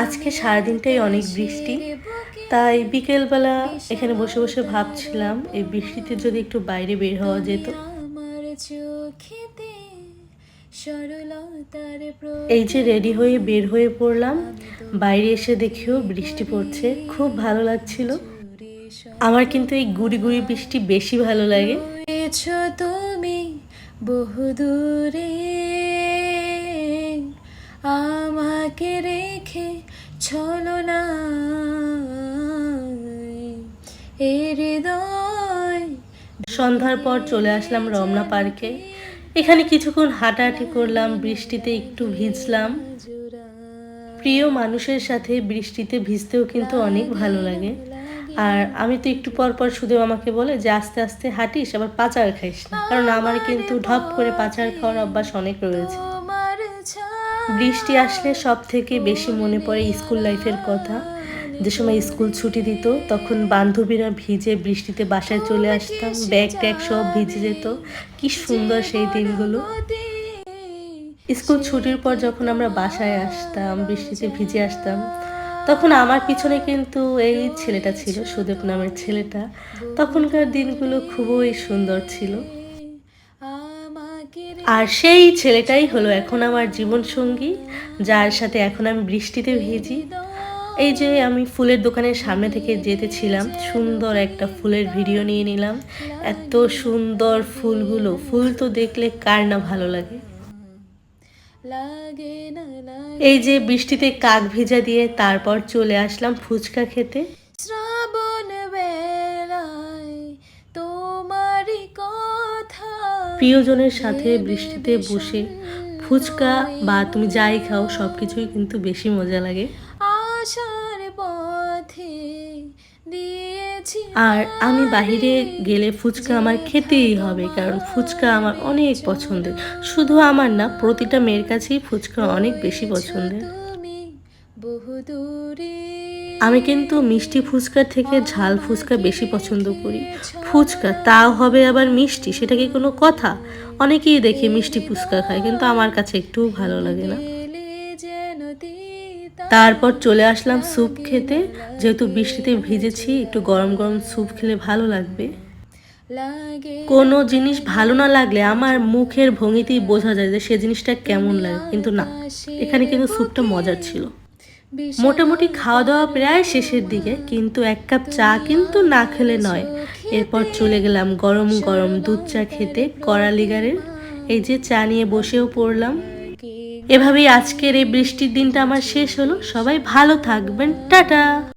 আজকে সারাদিনটাই অনেক বৃষ্টি। তাই বিকেলবেলা এখানে বসে বসে ভাবছিলাম, এই বৃষ্টিতে যদি একটু বাইরে বের হওয়া যেত। এই যে রেডি হয়ে বের হয়ে পড়লাম, বাইরে এসে দেখিও বৃষ্টি পড়ছে, খুব ভালো লাগছিল। আমার কিন্তু এই গুড়ি গুড়ি বৃষ্টি বেশি ভালো লাগে। তুমি বহুদূরে আমাকে রেখে চলো না। এ সন্ধ্যার পর চলে আসলাম রমনা পার্কে। এখানে কিছুক্ষণ হাঁটাহাঁটি করলাম, বৃষ্টিতে একটু ভিজলাম। প্রিয় মানুষের সাথে বৃষ্টিতে ভিজতেও কিন্তু অনেক ভালো লাগে। আর আমি তো একটু পর পর শুধু আমাকে বলে যে, আস্তে আস্তে হাঁটিস, আবার পাচার খাইস না। কারণ আমার কিন্তু ঢপ করে পাচার খাওয়ার অভ্যাস অনেক রয়েছে। বৃষ্টি আসলে সব থেকে বেশি মনে পড়ে স্কুল লাইফের কথা। যে সময় স্কুল ছুটি দিত, তখন বান্ধবীরা ভিজে বৃষ্টিতে বাসায় চলে আসতাম, ব্যাগ ট্যাগ সব ভিজে যেত। কি সুন্দর সেই দিনগুলো। স্কুল ছুটির পর যখন আমরা বাসায় আসতাম, বৃষ্টিতে ভিজে আসতাম, তখন আমার পিছনে কিন্তু এই ছেলেটা ছিল সুদেব নামের ছেলেটা। তখনকার দিনগুলো খুবই সুন্দর ছিল। আর সেই ছেলেটাই হলো এখন আমার জীবন সঙ্গী যার সাথে এখন আমি বৃষ্টিতে ভিজি। এই যে আমি ফুলের দোকানের সামনে থেকে যেতেছিলাম সুন্দর একটা ফুলের ভিডিও নিয়ে নিলাম। এত সুন্দর ফুলগুলো, ফুল তো দেখলে কার না ভালো লাগে। এই যে বৃষ্টিতে কাক ভিজা দিয়ে তারপর চলে আসলাম ফুচকা খেতে। শ্রাবণ প্রিয়জনের সাথে বৃষ্টিতে বসে ফুচকা বা তুমি যাই খাও সব কিছুই কিন্তু বেশি মজা লাগে। আশার পথে আর আমি বাহিরে গেলে ফুচকা আমার খেতেই হবে কারণ ফুচকা আমার অনেক পছন্দের। শুধু আমার না প্রতিটা মেয়ের কাছেই ফুচকা অনেক বেশি পছন্দের। তুমি বহুদূরে আমি কিন্তু মিষ্টি ফুচকার থেকে ঝাল ফুচকা বেশি পছন্দ করি। ফুচকা, তাও হবে আবার মিষ্টি, সেটা কি কোনো কথা? অনেকেই দেখে মিষ্টি ফুচকা খায়, কিন্তু আমার কাছে একটুও ভালো লাগে না। তারপর চলে আসলাম স্যুপ খেতে। যেহেতু বৃষ্টিতে ভিজেছি, একটু গরম গরম স্যুপ খেলে ভালো লাগবে। কোনো জিনিস ভালো না লাগলে আমার মুখের ভঙ্গিতেই বোঝা যায় যে সে জিনিসটা কেমন লাগে, কিন্তু না, এখানে কিন্তু স্যুপটা মজার ছিল। মোটামুটি খাওয়া দাওয়া প্রায় শেষের দিকে, কিন্তু এক কাপ চা কিন্তু না খেলে নয়। এরপর চলে গেলাম গরম গরম দুধ চা খেতে করালিগারের এই যে চা নিয়ে বসেও পড়লাম। এভাবেই আজকের এই বৃষ্টির দিনটা আমার শেষ হলো। সবাই ভালো থাকবেন। টাটা!